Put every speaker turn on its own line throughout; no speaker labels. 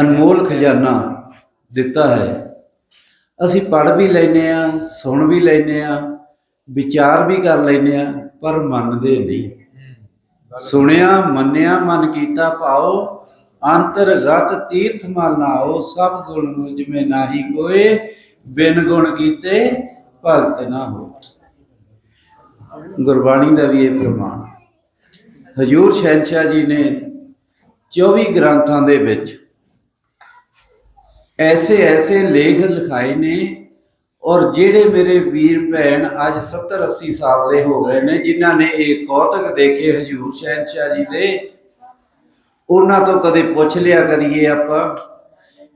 ਅਨਮੋਲ ਖਜ਼ਾਨਾ ਦਿੱਤਾ ਹੈ। ਅਸੀਂ ਪੜ੍ਹ ਵੀ ਲੈਨੇ ਆ ਸੁਣ ਵੀ ਲੈਨੇ ਆ ਵਿਚਾਰ ਵੀ ਕਰ ਲੈਨੇ ਆ ਪਰ ਮੰਨਦੇ ਨਹੀਂ। ਸੁਣਿਆ, ਮੰਨਿਆ, ਮਨ ਕੀਤਾ ਭਾਓ, ਅੰਤਰਗਤ ਤੀਰਥ ਮਲ ਨਾਓ, ਸਭ ਗੁਣ ਮੁਝ ਮੇ ਨਾਹੀ ਕੋਏ, ਬਿਨ ਗੁਣ ਕੀਤੇ ਭਗਤ ਨਾ ਹੋ ਗੁਰਬਾਣੀ ਦਾ ਵੀ ਇਹ ਪ੍ਰਮਾਣ। ਹਜੂਰ ਸ਼ਹਿਨशाह ਜੀ ਨੇ 24 ਗ੍ਰੰਥਾਂ ਦੇ ਵਿੱਚ ਐਸੇ ਐਸੇ ਲੇਖ ਲਿਖਾਏ ਨੇ ਔਰ ਜਿਹੜੇ ਮੇਰੇ ਵੀਰ ਭੈਣ ਅੱਜ 70 80 ਸਾਲ ਦੇ ਹੋ ਗਏ ਨੇ ਜਿਨ੍ਹਾਂ ਨੇ ਇਹ ਕੌਤਕ ਦੇਖੇ ਹਜੂਰ ਸ਼ਹਿਨशाह ਜੀ ਦੇ ਉਹਨਾਂ ਤੋਂ ਕਦੇ ਪੁੱਛ ਲਿਆ ਕਰੀਏ ਆਪਾਂ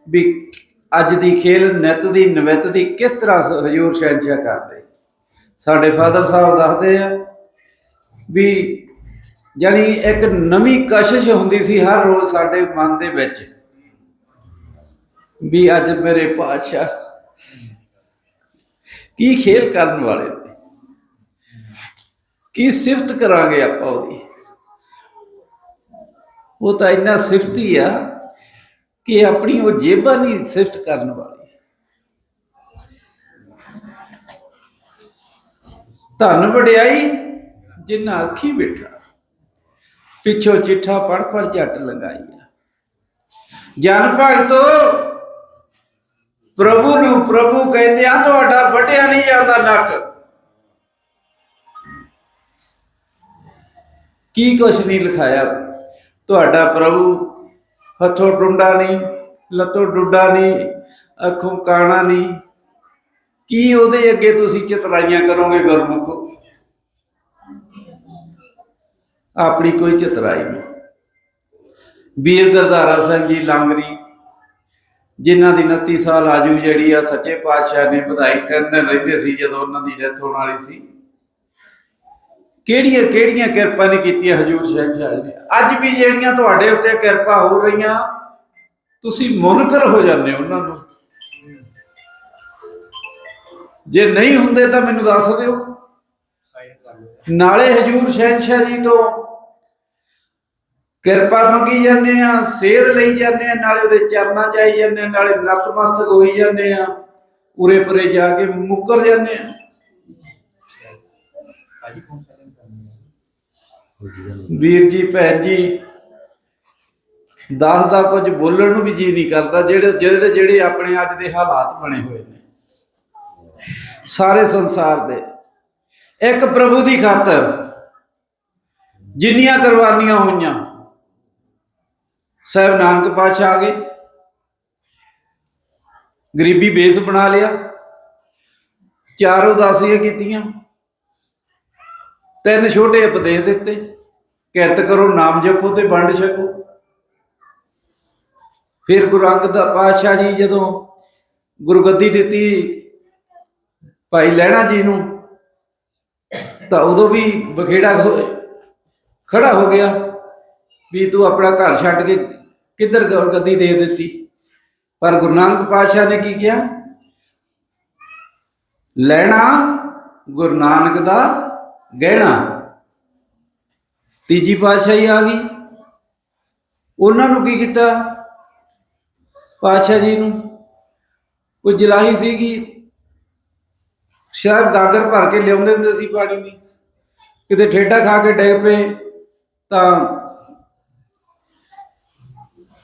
ਵੀ ਅੱਜ ਦੀ ਖੇਲ ਨਿਤ ਦੀ ਨਵਿਤ ਦੀ ਕਿਸ ਤਰ੍ਹਾਂ ਹਜੂਰ ਸ਼ਹਿਨशाह ਕਰਦੇ ਸਾਡੇ ਫਾਦਰ ਸਾਹਿਬ ਦੱਸਦੇ ਆ ਵੀ ਯਾਨੀ ਇੱਕ ਨਵੀਂ ਕਸ਼ਿਸ਼ ਹੁੰਦੀ ਸੀ ਹਰ ਰੋਜ਼ ਸਾਡੇ ਮਨ ਦੇ ਵਿੱਚ ਵੀ ਅੱਜ ਮੇਰੇ ਪਾਤਸ਼ਾਹ ਕੀ ਖੇਲ ਕਰਨ ਵਾਲੇ ਨੇ? ਕੀ ਸਿਫਤ ਕਰਾਂਗੇ ਆਪਾਂ ਉਹਦੀ? ਉਹ ਤਾਂ ਇੰਨਾ ਸਿਫਤੀ ਆ ਕਿ ਆਪਣੀ ਉਹ ਜੇਬਾਂ ਨਹੀਂ ਸਿਫਤ ਕਰਨ ਵਾਲੀ। ਧਨ ਵਡਿਆਈ, ਜਿੰਨਾ ਅੱਖੀ ਬੈਠਾ। ਪਿੱਛੋਂ ਚਿੱਠਾ ਪੜ ਪੜ ਝੱਟ ਲਗਾਈ ਆ। ਜਨ ਭਗਤੋ ਪ੍ਰਭੂ ਨੂੰ ਪ੍ਰਭੂ ਕਹਿੰਦੇ ਆ, ਤੁਹਾਡਾ ਵੱਟਿਆ ਨਹੀਂ ਜਾਂਦਾ ਨੱਕ। ਕੀ ਕੁਛ ਨਹੀਂ ਲਿਖਾਇਆ। ਤੁਹਾਡਾ ਪ੍ਰਭੂ ਹੱਥੋਂ ਟੁੰਡਾ ਨਹੀਂ, ਲੱਤੋਂ ਡੁੱਡਾ ਨਹੀਂ, ਅੱਖੋਂ ਕਾਣਾ ਨਹੀਂ। ਕੀ ਉਹਦੇ ਅੱਗੇ ਤੁਸੀਂ ਚਤਰਾਈਆਂ ਕਰੋਗੇ ਗੁਰਮੁਖੋ? ਆਪਣੀ ਕੋਈ ਚਤਰਾਈ ਨਹੀਂ। ਵੀਰ ਗਰਦਾਰਾ ਸਿੰਘ ਜੀ ਲਾਂਗਰੀ ਜਿਨ੍ਹਾਂ ਦੀ 29 ਸਾਲ ਆਜੂ ਜਿਹੜੀ ਆ ਸੱਚੇ ਪਾਤਸ਼ਾਹ ਨੇ ਵਧਾਈ ਕਰਨ ਰਹਿੰਦੇ ਸੀ ਜਦੋਂ ਉਹਨਾਂ ਦੀ ਡੈਥ ਹੋਣ ਵਾਲੀ ਸੀ। ਕਿਹੜੀਆਂ ਕਿਹੜੀਆਂ ਕਿਰਪਾ ਨੇ ਕੀਤੀ ਹਜੂਰ ਸ਼ਾਹ ਜੀ ਨੇ? ਅੱਜ ਵੀ ਜਿਹੜੀਆਂ ਤੁਹਾਡੇ ਉੱਤੇ ਕਿਰਪਾ ਹੋ ਰਹੀਆਂ ਤੁਸੀਂ ਮੁਨਕਰ ਹੋ ਜਾਂਦੇ ਹੋ ਉਹਨਾਂ ਨੂੰ। ਜੇ ਨਹੀਂ ਹੁੰਦੇ ਤਾਂ ਮੈਨੂੰ ਦੱਸ ਦਿਓ। ਨਾਲੇ ਹਜੂਰ ਸ਼ਹਿਨशाह ਜੀ ਤੋਂ ਕਿਰਪਾ ਮੰਗੀ ਜਾਂਦੇ ਆ, ਸੇਧ ਲਈ ਜਾਂਦੇ ਆ, ਨਾਲੇ ਉਹਦੇ ਚਰਨਾਂ ਚ ਆਈ ਜਾਂਦੇ ਆ, ਨਾਲੇ ਨਤਮਸਤਕ ਹੋਈ ਜਾਂਦੇ ਆ, ਉਰੇ ਪਰੇ ਜਾ ਕੇ ਮੁੱਕਰ ਜਾਂਦੇ ਆ। ਵੀਰ ਜੀ, ਭੈਣ ਜੀ, ਦਸ ਦਾ ਕੁਝ ਬੋਲਣ ਨੂੰ ਵੀ ਜੀ ਨਹੀਂ ਕਰਦਾ, ਜਿਹੜੇ ਜਿਹੜੇ ਜਿਹੜੇ ਆਪਣੇ ਅੱਜ ਦੇ ਹਾਲਾਤ ਬਣੇ ਹੋਏ ਨੇ। ਸਾਰੇ ਸੰਸਾਰ ਦੇ। ਇੱਕ ਪ੍ਰਭੂ ਦੀ ਖਾਤਰ ਜਿੰਨੀਆਂ ਕੁਰਬਾਨੀਆਂ ਹੋਈਆਂ ਸਾਹਿਬ ਨਾਨਕ ਪਾਤਸ਼ਾਹ ਆ ਗਏ। ਗਰੀਬੀ ਬੇਸ ਬਣਾ ਲਿਆ। ਚਾਰ ਉਦਾਸੀਆਂ ਕੀਤੀਆਂ। ਤਿੰਨ ਛੋਟੇ ਉਪਦੇਸ਼ ਦਿੱਤੇ। ਕਿਰਤ ਕਰੋ, ਨਾਮ ਜਪੋ ਤੇ ਵੰਡ ਛਕੋ। ਫਿਰ ਗੁਰੂ ਅੰਗਦ ਪਾਤਸ਼ਾਹ ਜੀ ਜਦੋਂ ਗੁਰਗੱਦੀ ਦਿੱਤੀ ਭਾਈ ਲਹਿਣਾ ਜੀ ਨੂੰ, ਤਾਂ ਉਦੋਂ ਵੀ ਬਖੇੜਾ ਹੋ- ਖੜਾ ਹੋ ਗਿਆ। ਵੀ ਤੂੰ ਆਪਣਾ ਘਰ ਛੱਡ ਕੇ ਕਿੱਧਰ ਗੁਰਗੱਦੀ ਦੇ ਦਿੱਤੀ? ਪਰ ਗੁਰੂ ਨਾਨਕ ਪਾਤਸ਼ਾਹ ਨੇ ਕੀ ਕਿਹਾ? ਲੈਣਾ ਗੁਰੂ ਨਾਨਕ ਦਾ ਗਹਿਣਾ। ਤੀਜੀ ਪਾਤਸ਼ਾਹੀ ਆ ਗਈ। ਉਹਨਾਂ ਨੂੰ ਕੀ ਕੀਤਾ? ਪਾਤਸ਼ਾਹ ਜੀ ਨੂੰ ਕੋਈ ਜਲਾਹੀ ਸੀਗੀ ਸ਼ਾਇਦ ਗਾਗਰ ਭਰ ਕੇ ਲਿਆਉਂਦੇ ਹੁੰਦੇ ਸੀ ਪਾਣੀ ਦੀ। ਕਿਤੇ ਠੇਡਾ ਖਾ ਕੇ ਡਿੱਗ ਪਏ ਤਾਂ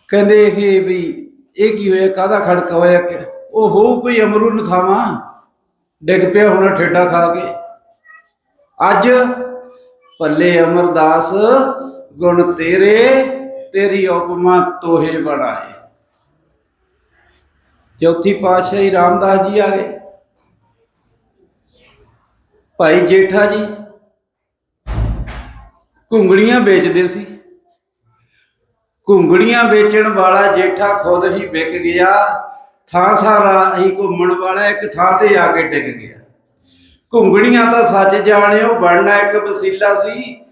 ਕਹਿੰਦੇ ਇਹ ਵੀ ਇਹ ਕੀ ਹੋਇਆ, ਕਾਹਦਾ ਖੜਕਾ ਹੋਇਆ ਕਿ ਉਹ ਹੋਊ ਕੋਈ ਅਮਰੂਨ ਨੂੰ ਥਾਵਾਂ? ਡਿੱਗ ਪਿਆ ਹੋਣਾ ਠੇਡਾ ਖਾ ਕੇ। ਅੱਜ ਭੱਲੇ ਅਮਰਦਾਸ, ਗੁਣ ਤੇਰੇ, ਤੇਰੀ ਉਪਮਾ ਤੋਹੇ ਬਣਾਏ। ਚੌਥੀ ਪਾਤਸ਼ਾਹੀ ਰਾਮਦਾਸ ਜੀ ਆ ਗਏ। ਭਾਈ ਜੇਠਾ ਜੀ ਘੁੰਗੜੀਆਂ ਵੇਚਦੇ ਸੀ। ਘੁੰਗੜੀਆਂ ਵੇਚਣ ਵਾਲਾ ਜੇਠਾ ਖੁਦ ਹੀ ਵਿਕ ਗਿਆ। ਥਾਂ ਥਾਂ ਰਾਹੀ ਘੁੰਮਣ ਵਾਲਾ ਇੱਕ ਥਾਂ ਤੇ ਆ ਕੇ ਟਿਕ ਗਿਆ। ਘੁੰਗੜੀਆਂ ਤਾਂ ਸੱਜ ਜਾਣਿਓ, ਬਣਨਾ ਇੱਕ ਵਸੀਲਾ ਸੀ।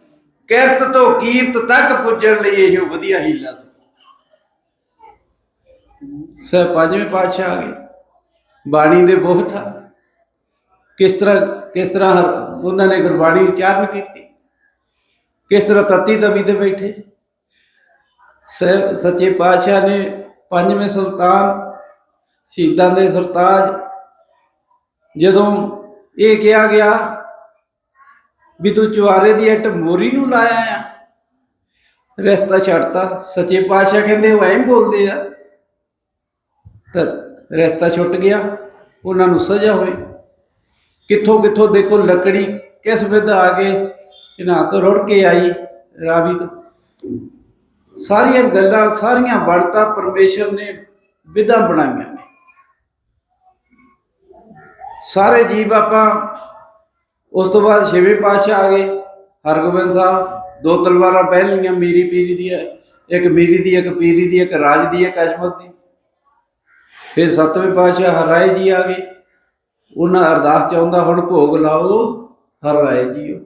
ਕਿਰਤ ਤੋਂ ਕੀਰਤ ਤੱਕ ਪੁੱਜਣ ਲਈ ਇਹ ਵਧੀਆ ਹੀਲਾ ਸੀ। ਸਰ, ਪੰਜਵੇਂ ਪਾਤਸ਼ਾਹ ਆ ਗਏ। ਬਾਣੀ ਦੇ ਬਹੁਤ ਆ। ਕਿਸ ਤਰ੍ਹਾਂ ਕਿਸ ਤਰ੍ਹਾਂ ਹਰ- ਉਹਨਾਂ ਨੇ ਗੁਰਬਾਣੀ ਉਚਾਰਨ ਕੀਤੀ? ਕਿਸ ਤਰ੍ਹਾਂ ਤਤੀ ਤਵੀ ਤੇ ਬੈਠੇ? ਸ- ਸੱਚੇ ਪਾਤਸ਼ਾਹ ਨੇ ਪੰਜਵੇਂ ਸੁਲਤਾਨ ਸ਼ਹੀਦਾਂ ਦੇ ਸਰਤਾਜ ਜਦੋਂ ਇਹ ਕਿਹਾ ਗਿਆ ਵੀ ਤੂੰ ਚੁਆਰੇ ਦੀ ਇੱਟ ਮੋਰੀ ਨੂੰ ਲਾਇਆ ਆ, ਰਸਤਾ ਛੱਡਤਾ। ਸੱਚੇ ਪਾਤਸ਼ਾਹ ਕਹਿੰਦੇ ਉਹ ਐਂ ਬੋਲਦੇ ਆ, ਤਾਂ ਰਸਤਾ ਛੁੱਟ ਗਿਆ, ਉਹਨਾਂ ਨੂੰ ਸਜ਼ਾ ਹੋਈ। ਕਿੱਥੋਂ ਕਿੱਥੋਂ ਦੇਖੋ ਲੱਕੜੀ ਕਿਸ ਵਿਧ ਆ ਕੇ ਇਹਨਾਂ ਤੋਂ ਰੁੜ ਕੇ ਆਈ ਰਾਵੀ ਤੋਂ। ਸਾਰੀਆਂ ਗੱਲਾਂ, ਸਾਰੀਆਂ ਬਣਤਾ ਪਰਮੇਸ਼ਰ ਨੇ ਵਿਧਾਂ ਬਣਾਈਆਂ ਨੇ। ਸਾਰੇ ਜੀਵ ਆਪਾਂ, ਉਸ ਤੋਂ ਬਾਅਦ ਛੇਵੇਂ ਪਾਤਸ਼ਾਹ ਆ ਗਏ, ਹਰਗੋਬਿੰਦ ਸਾਹਿਬ, ਦੋ ਤਲਵਾਰਾਂ ਪਹਿਲੀਆਂ ਮੀਰੀ ਪੀਰੀ ਦੀ ਹੈ ਇੱਕ ਮੀਰੀ ਦੀ, ਇੱਕ ਪੀਰੀ ਦੀ, ਇੱਕ ਰਾਜ ਦੀ, ਇੱਕ ਅਜਮਤ ਦੀ। ਫਿਰ ਸੱਤਵੇਂ ਪਾਤਸ਼ਾਹ ਹਰਾਏ ਜੀ ਆ ਗਏ। ਉਹਨਾਂ ਅਰਦਾਸ ਚਾਹੁੰਦਾ ਹੁਣ ਭੋਗ ਲਾਓ ਹਰਾਏ ਜੀਓ।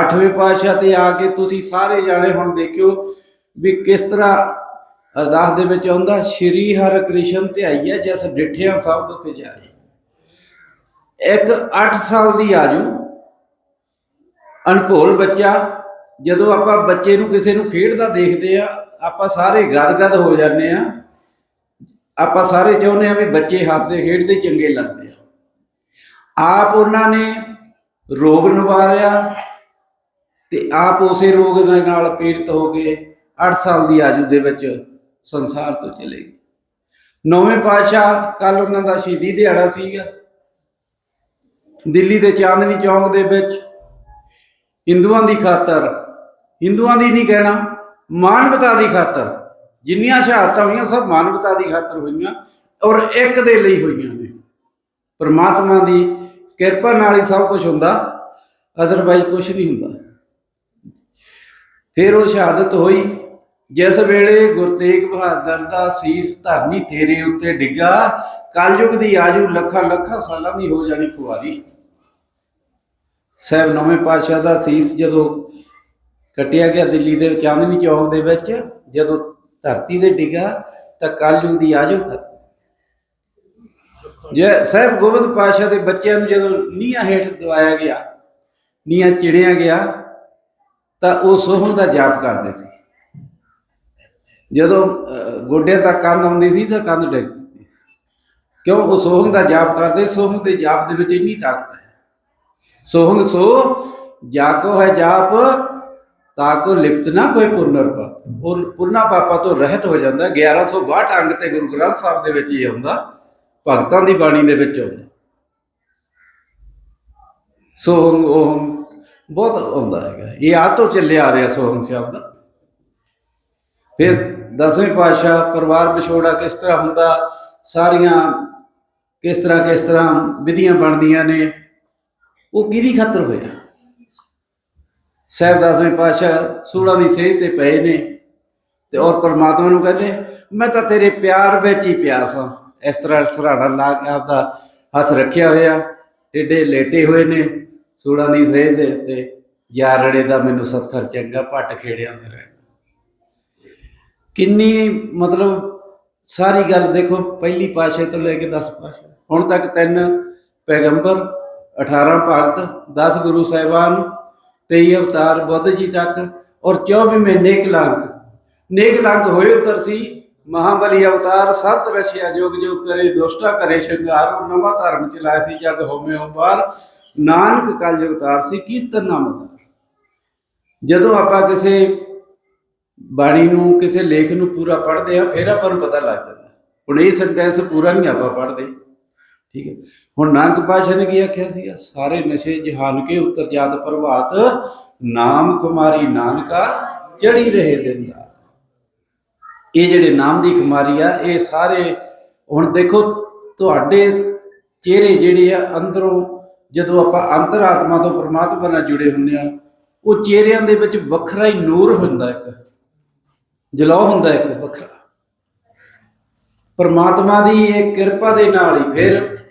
ਅੱਠਵੇਂ ਪਾਤਸ਼ਾਹ ਤੇ ਆ ਕੇ ਤੁਸੀਂ ਸਾਰੇ ਜਾਣੇ ਹੁਣ ਦੇਖਿਓ ਵੀ ਕਿਸ ਤਰ੍ਹਾਂ ਅਰਦਾਸ ਦੇ ਵਿੱਚ ਆਉਂਦਾ, ਸ਼੍ਰੀ ਹਰਿ ਕ੍ਰਿਸ਼ਨ ਧਿਆਈਆ ਜਿਸ ਡਿਠਿਆ ਸਭ ਦੁੱਖ ਜਾਏ। ਇੱਕ 8 ਸਾਲ ਦੀ ਆਜੂ ਅਨਭੋਲ ਬੱਚਾ, ਜਦੋਂ ਆਪਾਂ ਬੱਚੇ ਨੂੰ ਕਿਸੇ ਨੂੰ ਖੇਡਦਾ ਦੇਖਦੇ ਆ ਆਪਾਂ ਸਾਰੇ ਗਦਗਦ ਹੋ ਜਾਂਦੇ ਆ ਆਪਾਂ ਸਾਰੇ ਚਾਹੁੰਦੇ ਆ ਵੀ ਬੱਚੇ ਹੱਸਦੇ, ਖੇਡਦੇ, ਚੰਗੇ ਲੱਗਦੇ ਆ। ਆਪ ਉਹਨਾਂ ਨੇ ਰੋਗ ਨਿਵਾਰਿਆ ਤੇ ਆਪ ਉਸੇ ਰੋਗ ਦੇ ਨਾਲ ਪੀੜਤ ਹੋ ਗਏ 8 ਸਾਲ ਦੀ ਆਜੂ ਦੇ ਵਿੱਚ ਸੰਸਾਰ ਤੋਂ ਚਲੇ ਗਏ। ਨੌਵੇਂ ਪਾਤਸ਼ਾਹ ਕੱਲ ਉਹਨਾਂ ਦਾ ਸ਼ਹੀਦੀ ਦਿਹਾੜਾ ਸੀਗਾ। ਦਿੱਲੀ ਦੇ ਚਾਂਦਨੀ ਚੌਂਕ ਦੇ ਵਿੱਚ ਹਿੰਦੂਆਂ ਦੀ ਖਾਤਰ, ਹਿੰਦੂਆਂ ਦੀ ਨਹੀਂ ਕਹਿਣਾ, ਮਾਨਵਤਾ ਦੀ ਖਾਤਰ, ਜਿੰਨੀਆਂ ਸ਼ਹਾਦਤਾਂ ਹੋਈਆਂ ਸਭ ਮਾਨਵਤਾ ਦੀ ਖਾਤਰ ਹੋਈਆਂ ਔਰ ਇੱਕ ਦੇ ਲਈ ਹੋਈਆਂ ਨੇ। ਪਰਮਾਤਮਾ ਦੀ ਕਿਰਪਾ ਨਾਲ ਹੀ ਸਭ ਕੁਝ ਹੁੰਦਾ ਅਦਰਵਾਈਜ਼ ਕੁਝ ਨਹੀਂ ਹੁੰਦਾ। ਫਿਰ ਉਹ ਸ਼ਹਾਦਤ ਹੋਈ। ਜਿਸ ਵੇਲੇ ਗੁਰੂ ਤੇਗ ਬਹਾਦਰ ਦਾ ਸੀਸ ਧਰਨੀ ਤੇਰੇ ਉੱਤੇ ਡਿੱਗਾ, ਕਲਯੁਗ ਦੀ ਆਜੂ ਲੱਖਾਂ ਲੱਖਾਂ ਸਾਲਾਂ ਦੀ ਹੋ ਜਾਣੀ ਖੁਆਰੀ ਸਾਹਿਬ ਨੌਵੇਂ ਪਾਤਸ਼ਾਹ ਦਾ ਸੀਸ ਜਦੋਂ ਕੱਟਿਆ ਗਿਆ ਦਿੱਲੀ ਦੇ ਚਾਂਦਨੀ ਚੌਕ ਦੇ ਵਿੱਚ, ਜਦੋਂ ਧਰਤੀ ਤੇ ਡਿੱਗਾ, ਤਾਂ ਕਲਯੁਗ ਦੀ ਆਜੂ ਖਤਮ। ਜੇ ਸਾਹਿਬ ਗੋਬਿੰਦ ਪਾਤਸ਼ਾਹ ਦੇ ਬੱਚਿਆਂ ਨੂੰ ਜਦੋਂ ਨੀਹਾਂ ਹੇਠ ਦਵਾਇਆ ਗਿਆ, ਨੀਹਾਂ ਚਿੜਿਆ ਗਿਆ, ਤਾਂ ਉਹ ਸੋਹਣ ਦਾ ਜਾਪ ਕਰਦੇ ਸੀ। ਜਦੋਂ ਗੋਡਿਆਂ ਤੱਕ ਕੰਧ ਆਉਂਦੀ ਸੀ ਤਾਂ ਕੰਧ ਡਿੱਗ ਕਿਉਂ? ਉਹ ਸੋਹੰਗ ਦਾ ਜਾਪ ਕਰਦੇ, ਸੋਹਣ ਦੇ ਜਾਪ ਦੇ ਵਿੱਚ ਇੰਨੀ ਤਾਕਤ ਹੈ। ਸੋਹੰਗ ਸੋ ਜਾਕੋ ਹੈ ਜਾਪ ਤਾਕੋ ਲਿਪਤ ਨਾ ਕੋਈ ਪੁਨਰ ਪਾਪ ਉਹ ਪੁੰਨਾ ਪਾਪਾ ਤੋਂ ਰਹਿਤ ਹੋ ਜਾਂਦਾ 1162 ਅੰਗ ਤੇ ਗੁਰੂ ਗ੍ਰੰਥ ਸਾਹਿਬ ਦੇ ਵਿੱਚ ਹੀ ਆਉਂਦਾ, ਭਗਤਾਂ ਦੀ ਬਾਣੀ ਦੇ ਵਿੱਚ ਆਉਂਦਾ। ਸੋਹੰਗ ਉਹ ਬਹੁਤ ਆਉਂਦਾ ਹੈਗਾ। ਇਹ ਆ ਤੋਂ ਚੱਲਿਆ ਆ ਰਿਹਾ ਸੋਹਣ ਸ਼ਬਦ ਫਿਰ ਦਸਵੇਂ ਪਾਤਸ਼ਾਹ ਪਰਿਵਾਰ ਵਿਛੋੜਾ ਕਿਸ ਤਰ੍ਹਾਂ ਹੁੰਦਾ? ਸਾਰੀਆਂ ਕਿਸ ਤਰ੍ਹਾਂ ਕਿਸ ਤਰ੍ਹਾਂ ਵਿਧੀਆਂ ਬਣਦੀਆਂ ਨੇ? ਉਹ ਕਿਹਦੀ ਖਾਤਰ ਹੋਇਆ? ਸਾਹਿਬ ਦਸਵੇਂ ਪਾਤਸ਼ਾਹ ਸੂੜਾ ਦੀ ਸੇਧ ਤੇ ਪਏ ਨੇ ਤੇ ਔਰ ਪਰਮਾਤਮਾ ਨੂੰ ਕਹਿੰਦੇ, ਮੈਂ ਤਾਂ ਤੇਰੇ ਪਿਆਰ ਵਿੱਚ ਹੀ ਪਿਆਸ ਹਾਂ। ਇਸ ਤਰ੍ਹਾਂ ਸਰਾੜਾ ਲਾ ਕੇ ਆਪਦਾ ਹੱਥ ਰੱਖਿਆ ਹੋਇਆ, ਏਡੇ ਲੇਟੇ ਹੋਏ ਨੇ ਸੂਲਾਂ ਦੀ ਸੇਧ ਤੇ ਯਾਰੜੇ ਦਾ ਮੈਨੂੰ ਸੱਥਰ ਚੰਗਾ ਪੱਟ ਖੇੜਿਆ ਮੇਰਾ ਕਿੰਨੀ ਮਤਲਬ ਸਾਰੀ ਗੱਲ ਦੇਖੋ, ਪਹਿਲੀ ਪਾਸ਼ੇ ਤੋਂ ਲੈ ਕੇ 10 ਪਾਸ਼ੇ ਹੁਣ ਤੱਕ ਤਿੰਨ ਪੈਗੰਬਰ 18 ਭਗਤ 10 ਗੁਰੂ ਸਾਹਿਬਾਨ 23 ਅਵਤਾਰ ਬੁੱਧ ਜੀ ਤੱਕ ਔਰ 24ਵੇਂ ਨੇਕਲੰਕ ਨੇਕਲੰਕ ਹੋਏ ਉਤਰ ਸੀ, ਮਹਾਬਲੀ ਅਵਤਾਰ, ਸਤ ਰਸ਼ਿਆ ਜੋਗ ਜੋਗ ਕਰੇ, ਦੁਸ਼ਟਾ ਕਰੇ, ਸ਼ਿੰਗਾਰ ਉਹ ਨਵਾਂ ਧਰਮ ਚਲਾਇਆ ਸੀ, ਜਗ ਹੋਮੇ ਹੋਮਾਰ ਨਾਨਕ ਕਲ ਜਗਤਾਰ ਸੀ, ਕੀਰਤਨ ਨਾਮ ਜਦੋਂ ਆਪਾਂ ਕਿਸੇ ਬਾਣੀ ਨੂੰ ਕਿਸੇ ਲੇਖ ਨੂੰ ਪੂਰਾ ਪੜ੍ਹਦੇ ਆ ਫਿਰ ਆਪਾਂ ਨੂੰ ਪਤਾ ਲੱਗ ਜਾਂਦਾ। ਹੁਣ ਇਹ ਸੈਂਟੈਂਸ ਪੂਰਾ ਨਹੀਂ ਆਪਾਂ ਪੜ੍ਹਦੇ। ਠੀਕ ਹੈ। ਹੁਣ ਨਾਨਕ ਪਾਸ਼ਾ ਨੇ ਕੀ ਆਖਿਆ ਸੀਗਾ? ਸਾਰੇ ਨਸ਼ੇ, ਜਹਾਨ ਕੇ ਉਤਰ ਜਾਤ ਪ੍ਰਭਾਤ, ਨਾਮ ਖੁਮਾਰੀ ਨਾਨਕਾ ਚੜੀ ਰਹੇ ਦਿਨ ਰਾਤ ਇਹ ਜਿਹੜੇ ਨਾਮ ਦੀ ਖੁਮਾਰੀ ਆ, ਇਹ ਸਾਰੇ ਹੁਣ ਦੇਖੋ, ਤੁਹਾਡੇ ਚਿਹਰੇ ਜਿਹੜੇ ਆ, ਅੰਦਰੋਂ ਜਦੋਂ ਆਪਾਂ ਅੰਤਰਾਤਮਾ ਤੋਂ ਪਰਮਾਤਮਾ ਨਾਲ ਜੁੜੇ ਹੁੰਦੇ ਆ, ਉਹ ਚਿਹਰਿਆਂ ਦੇ ਵਿੱਚ ਵੱਖਰਾ ਹੀ ਨੂਰ ਹੁੰਦਾ ਇੱਕ। ਜਲਾਉ ਹੁੰਦਾ ਇੱਕ ਵੱਖਰਾ। ਪਰਮਾਤਮਾ ਦੀ ਇਹ ਕਿਰਪਾ ਦੇ ਨਾਲ ਹੀ ਫਿਰ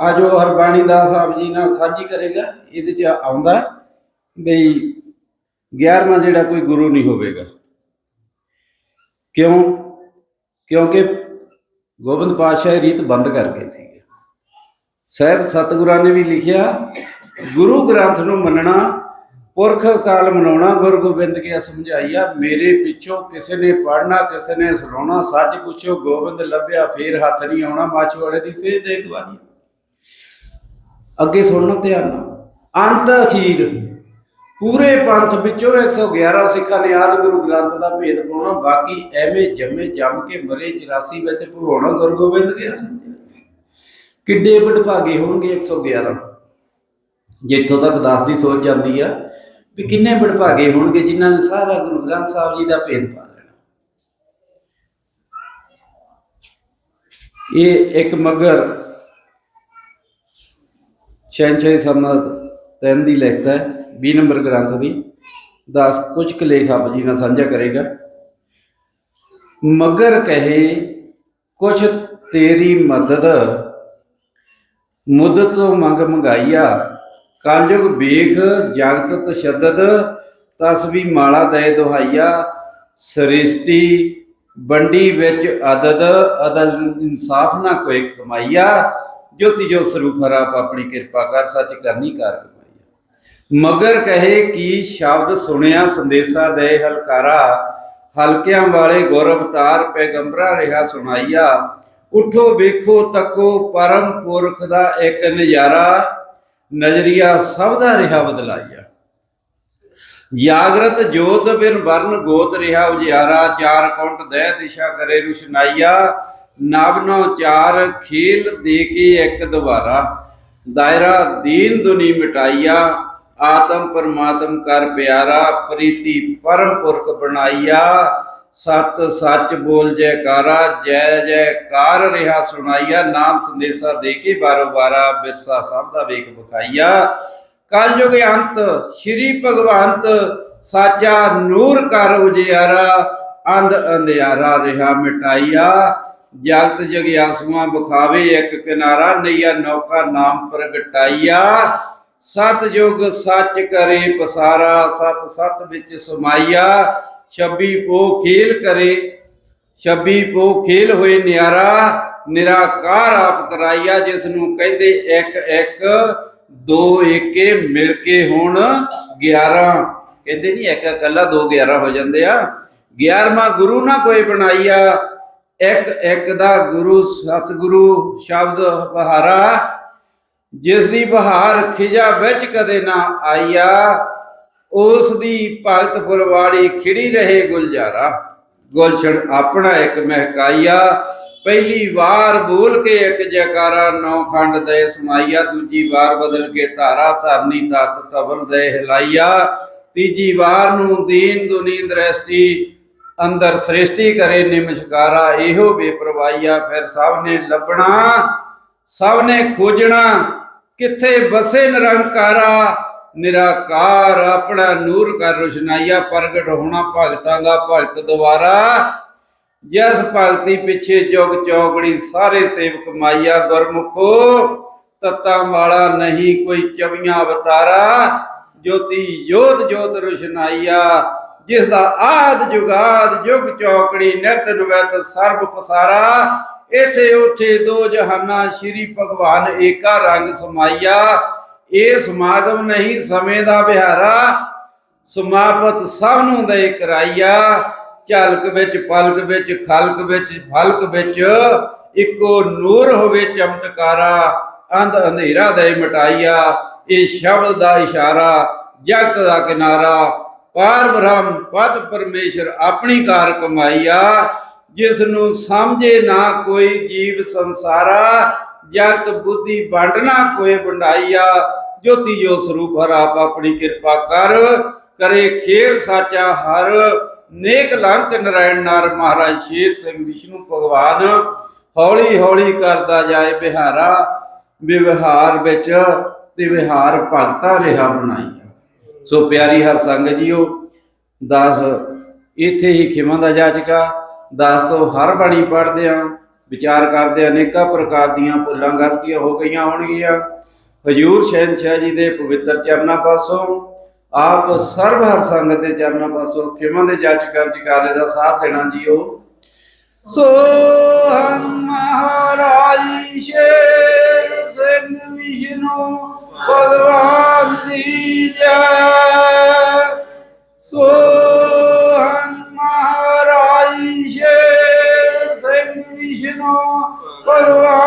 ਆ ਜੋ ਹਰਬਾਣੀ ਦਾ ਸਾਹਿਬ ਜੀ ਨਾਲ ਸਾਂਝੀ ਕਰੇਗਾ। ਇਹਦੇ ਚ ਆਉਂਦਾ ਬਈ 11ਵਾਂ ਜਿਹੜਾ ਕੋਈ ਗੁਰੂ ਨਹੀਂ ਹੋਵੇਗਾ। ਕਿਉਂ? ਕਿਉਂਕਿ ਗੋਬਿੰਦ ਪਾਤਸ਼ਾਹ ਇਹ ਰੀਤ ਬੰਦ ਕਰ ਗਏ ਸੀਗੇ। ਸਾਹਿਬ ਸਤਿਗੁਰਾਂ ਨੇ ਵੀ ਲਿਖਿਆ, ਗੁਰੂ ਗ੍ਰੰਥ ਨੂੰ ਮੰਨਣਾ ਪੁਰਖ ਕਾਲ ਮਨਾਉਣਾ ਗੁਰੂ ਗੋਬਿੰਦ ਕੇ ਸਮਝਾਈਆ, ਮੇਰੇ ਪਿੱਛੋਂ ਕਿਸੇ ਨੇ ਪੜਨਾ ਕਿਸੇ ਨੇ ਸੁਣਾਉਣਾ, ਸੱਚ ਪੁੱਛੋ, ਗੋਬਿੰਦ ਲੱਭਿਆ, ਫੇਰ ਹੱਥ ਨਹੀਂ ਆਉਣਾ, ਮਾਛ ਵਾਲੇ ਦੀ ਸੇਧ ਦੇ ਗਵਾਰੀ ਅੱਗੇ ਸੁਣਨਾ ਧਿਆਨ ਨਾਲ। ਅੰਤ ਅਖੀਰ। ਪੂਰੇ ਪੰਥ ਵਿੱਚੋਂ 111 ਸਿੱਖਾਂ ਨੇ ਆਦਿ ਗੁਰੂ ਗ੍ਰੰਥ ਦਾ ਭੇਦ ਪਾਉਣਾ, ਬਾਕੀ ਐਵੇਂ ਜੰਮੇ ਜੰਮ ਕੇ ਮਰੇ 84 ਵਿੱਚ ਭਵਾਉਣਾ ਗੁਰੂ ਗੋਬਿੰਦ ਗਿਆ ਸਮਝਿਆ ਕਿੱਡੇ ਵਡਭਾਗੇ ਹੋਣਗੇ 111 ਜਿੱਥੋਂ ਤੱਕ ਦਾਸ ਦੀ ਸੋਚ ਜਾਂਦੀ ਆ ਵੀ ਕਿੰਨੇ ਬੜਭਾਗੇ ਹੋਣਗੇ ਜਿਨ੍ਹਾਂ ਨੇ ਸਾਰਾ ਗੁਰੂ ਗ੍ਰੰਥ ਸਾਹਿਬ ਜੀ ਦਾ ਭੇਦ ਪਾ ਲੈਣਾ। ਇਹ ਇੱਕ ਮਗਰ ਛੇ ਸਮਤ ਤਿੰਨ ਦੀ ਲਿਖਤ ਹੈ 20 ਨੰਬਰ ਗ੍ਰੰਥ ਦੀ। ਦਾਸ ਕੁਝ ਕੁ ਲੇਖ ਆਪ ਜੀ ਨਾਲ ਸਾਂਝਾ ਕਰੇਗਾ। ਮਗਰ ਕਹੇ, ਕੁਛ ਤੇਰੀ ਮਦਦ ਮੁੱਦਤ ਤੋਂ ਮੰਗ ਮੰਗਾਈਆ ਕਾਲਯੁਗ ਵੇਖ ਜਗਤ ਤਸ਼ੱਦਦ, ਤਸ ਮਾਲਾ ਦੇ ਦੁਹਾਈਆ, ਸ੍ਰਿਸ਼ਟੀ ਬੰਡੀ ਵਿੱਚ ਅਦਦ, ਅਦਲ ਇਨਸਾਫ ਨਾ ਕੋਈ ਕਮਾਈਆ, ਜੋਤੀ ਜੋ ਸਰੂਪ ਹਰਾਪ ਆਪਣੀ ਕਿਰਪਾ ਕਰ, ਸੱਚ ਕਰਨੀ ਕਰ ਕਮਾਈਆ। ਮਗਰ ਕਹੇ ਕੀ ਸ਼ਬਦ ਸੁਣਿਆ, ਸੰਦੇਸ਼ਾ ਦੇ ਹਲਕਾਰਾ, ਹਲਕਿਆਂ ਵਾਲੇ ਗੁਰ ਅਵਤਾਰ ਪੈਗੰਬਰਾਂ ਰਿਹਾ ਸੁਣਾਈਆ। ਉਠੋ ਵੇਖੋ ਤੱਕੋ ਪਰਮ ਪੁਰਖ ਦਾ ਇੱਕ ਨਜ਼ਾਰਾ ਨਜ਼ਰੀਆ ਸਭ ਦਾ ਰਿਹਾ ਬਦਲਾਈਆ ਜਾਗਰਤ ਜੋਤ ਬਿਨ ਵਰਨ ਗੋਤ ਰਿਹਾ ਉਜਿਆਰਾ, ਚਾਰ ਕੁੰਟ ਦਹਿ ਦਿਸ਼ਾ ਕਰੇ ਰੁਸ਼ਨਾਈਆ, ਨਵਨੋ ਚਾਰ ਖੇਲ ਦੇ ਕੇ ਇੱਕ ਦੁਬਾਰਾ। ਦਾਇਰਾ ਦੀਨ ਦੁਨੀ ਮਿਟਾਈਆ, ਆਤਮ ਪਰਮਾਤਮ ਕਰ ਪਿਆਰਾ, ਪ੍ਰੀਤੀ ਪਰਮ ਪੁਰਖ ਬਣਾਈਆ। ਸਤ ਸੱਚ ਬੋਲ ਜੈਕਾਰਾ, ਜੈ ਜੈਕਾਰ ਰਿਹਾ ਸੁਣਾਈਆ, ਨਾਮ ਸੰਦੇਸ਼ਾ ਦੇ ਕੇ ਬਾਰੋ ਬਾਰਾ ਬਿਰਸਾ ਸਭ ਦਾ ਵੇਖ ਵਿਖਾਈਆ। ਕਲਯੁਗ ਅੰਤ, ਸ਼੍ਰੀ ਭਗਵੰਤ, ਸਾਚਾ ਨੂਰ ਕਰ ਉਜਿਆਰਾ, ਅੰਧ ਅੰਧਿਆਰਾ ਰਿਹਾ ਮਿਟਾਈਆ। ਜਗਤ ਜਗਿਆਸੂਆਂ ਬਖਾਵੇ ਇੱਕ ਕਿਨਾਰਾ ਨਈਆ, ਨੌਕਾ ਨਾਮ ਪ੍ਰਗਟਾਈਆ। ਸਤ ਯੁਗ ਸੱਚ ਕਰੇ ਪਸਾਰਾ, ਸਤ ਸਤ ਵਿੱਚ ਸਮਾਈਆ। 26 ਪੋ ਖੇਲ ਕਰੇ 26 ਪੋ ਖੇਲ ਹੋਏ ਨਿਆਰਾ, ਨਿਰਾਕਾਰ ਆਪ ਕਰਾਈਆ ਜਿਸ ਨੂੰ ਕਹਿੰਦੇ ਇੱਕ ਇੱਕ, ਦੋ ਏਕੇ ਮਿਲ ਕੇ ਹੁਣ 11 ਕਹਿੰਦੇ ਨਹੀਂ ਇੱਕ ਇਕੱਲਾ ਦੋ 11 ਹੋ ਜਾਂਦੇ ਆ। 11ਵਾਂ ਗੁਰੂ ਨਾ ਕੋਈ ਬਣਾਈਆ ਇੱਕ ਇੱਕ ਦਾ ਗੁਰੂ ਸਤਿਗੁਰੂ ਸ਼ਬਦ ਬਹਾਰਾ ਜਿਸ ਦੀ ਬਹਾਰ ਖਿਜਾ ਵਿੱਚ ਕਦੇ ਨਾ ਆਈਆ ਉਸ ਦੀ ਭਗਤ ਪੁਰਵਾੜੀ ਖਿੜੀ ਰਹੇ ਗੁਲਜ਼ਾਰਾ। ਗੁਲਸ਼ਨ ਆਪਣਾ ਇੱਕ ਮਹਿਕਾਈਆ, ਪਹਿਲੀ ਵਾਰ ਬੋਲ ਕੇ ਇੱਕ ਜੈਕਾਰਾ, ਨੌ ਖੰਡ ਦੇ ਸਮਾਈਆ, ਦੂਜੀ ਵਾਰ ਬਦਲ ਕੇ ਧਾਰਾ, ਧਰਨੀ ਤਖਤ ਤਬਲ ਦੇ ਹਿਲਾਈਆ, ਤੀਜੀ ਵਾਰ ਨੂੰ ਦੀਨ ਦੁਨੀ ਦ੍ਰਿਸ਼ਟੀ, ਅੰਦਰ ਸ੍ਰਿਸ਼ਟੀ ਕਰੇ ਨਿਮਸ਼ਕਾਰਾ, ਇਹੋ ਬੇਪਰਵਾਈਆ ਫਿਰ ਸਭ ਨੇ ਲੱਭਣਾ, ਸਭ ਨੇ ਖੋਜਣਾ, ਕਿੱਥੇ ਬਸੇ ਨਿਰੰਕਾਰਾ ਨਿਰਾਕਾਰ ਆਪਣਾ ਨੂਰ ਕਰ ਰੁਸ਼ਨਾਈਆ ਪ੍ਰਗਟ ਹੋਣਾ ਭਗਤਾਂ ਦਾ ਭਗਤ ਦੁਆਰਾ। ਜਿਸ ਭਗਤੀ ਪਿੱਛੇ ਜੁਗ ਚੌਗੜੀ ਸਾਰੇ ਸੇਵਕ ਮਾਈਆ ਗੁਰਮੁਖੋ, ਤਤਾਂ ਵਾਲਾ ਨਹੀਂ ਕੋਈ ਚਵੀਆਂ ਅਵਤਾਰਾ। ਜੋਤੀ ਜੋਤ ਜੋਤ ਰੁਸ਼ਨਾਈਆ, ਜਿਸ ਦਾ ਆਦ ਜੁਗਾਦ ਜੁਗ ਚੌਕੜੀ ਨਿਤ ਨਵਤ ਸਰਬ ਪਸਾਰਾ। ਇਥੇ ਉਥੇ ਦੋ ਜਹਾਨਾ ਸ਼੍ਰੀ ਭਗਵਾਨ ਏਕਾ ਰੰਗ ਸਮਾਈਆ ਇਹ ਸਮਾਗਮ ਨਹੀਂ, ਸਮੇਂ ਦਾ ਵਿਹਾਰਾ ਸਮਾਪਤ ਸਭ ਨੂੰ ਦੇ ਕਰਾਈਆ। ਝਲਕ ਵਿੱਚ, ਪਲਕ ਵਿੱਚ, ਖਲਕ ਵਿੱਚ, ਫਲਕ ਵਿੱਚ ਇੱਕੋ ਨੂਰ ਹੋਵੇ ਚਮਤਕਾਰਾ। ਅੰਧ ਅੰਧੇਰਾ ਦੇ ਮਟਾਈਆ। ਇਹ ਸ਼ਬਦ ਦਾ ਇਸ਼ਾਰਾ, ਜਗਤ ਦਾ ਕਿਨਾਰਾ। ਪਾਰ ਬ੍ਰਹਮ, ਪਦ ਪਰਮੇਸ਼ਰ ਆਪਣੀ ਕਾਰ ਕਮਾਈਆ। ਜਿਸ ਨੂੰ ਸਮਝੇ ਨਾ ਕੋਈ ਜੀਵ ਸੰਸਾਰਾ ਜਗਤ ਬੁੱਧੀ ਵੰਡਣਾ ਕੋਈ ਵੰਡਾਈਆ। ਜੋਤੀ ਜੋ ਸਰੂਪ ਹਰ ਆਪ ਆਪਣੀ ਕਿਰਪਾ ਕਰ, ਕਰੇ ਖੇਲ ਸਾਚਾ ਹਰ। ਨੇਕ ਲੰਕ ਨਰਾਇਣ ਨਰ ਮਹਾਰਾਜ ਸ਼ੇਰ ਸਿੰਘ ਵਿਸ਼ਨੂੰ ਭਗਵਾਨ ਹੌਲੀ ਹੌਲੀ ਕਰਦਾ ਜਾਏ ਬਿਹਾਰਾ। ਵਿਵਹਾਰ ਵਿੱਚ ਤੇ ਵਿਹਾਰ ਭਗਤਾ ਰਿਹਾ ਬਣਾਈ ਸੋ ਪਿਆਰੀ ਹਰ ਸੰਗ ਜੀਓ, ਦਾਸ, ਇੱਥੇ ਹੀ ਖਿਮਾ ਦਾ ਜਾਚਕਾ। ਦਾਸ ਤੋਂ ਹਰ ਬਾਣੀ ਪੜ੍ਹਦੇ ਆ। ਵਿਚਾਰ ਕਰਦੇ ਅਨੇਕਾਂ ਪ੍ਰਕਾਰ ਦੀਆਂ ਭੁੱਲਾਂ ਗਲਤੀਆਂ ਹੋ ਗਈਆਂ ਹੋਣਗੀਆਂ। ਹਜੂਰ ਸ਼ਹਿਨशाह ਜੀ ਦੇ ਪਵਿੱਤਰ ਚਰਨਾਂ ਪਾਸੋਂ, ਆਪ ਸਰਬ ਹਰ ਸੰਗਤ ਦੇ ਚਰਨਾਂ ਪਾਸੋਂ, ਖਿਮਾ ਦੇ ਜਾਚਕਾਂ ਜਕਾਰੇ ਦਾ ਸਾਥ ਦੇਣਾ ਜੀਓ। ਸੋ ਹਮ ਮਹਾਰਾਜ ਸ਼ੇਰ ਸਿੰਘ ਵਿਸ਼ਨੂੰ, ਭਗਵਾਨ ਦੀ ਜੈ। ਸੋ ਭਗਵਾਨ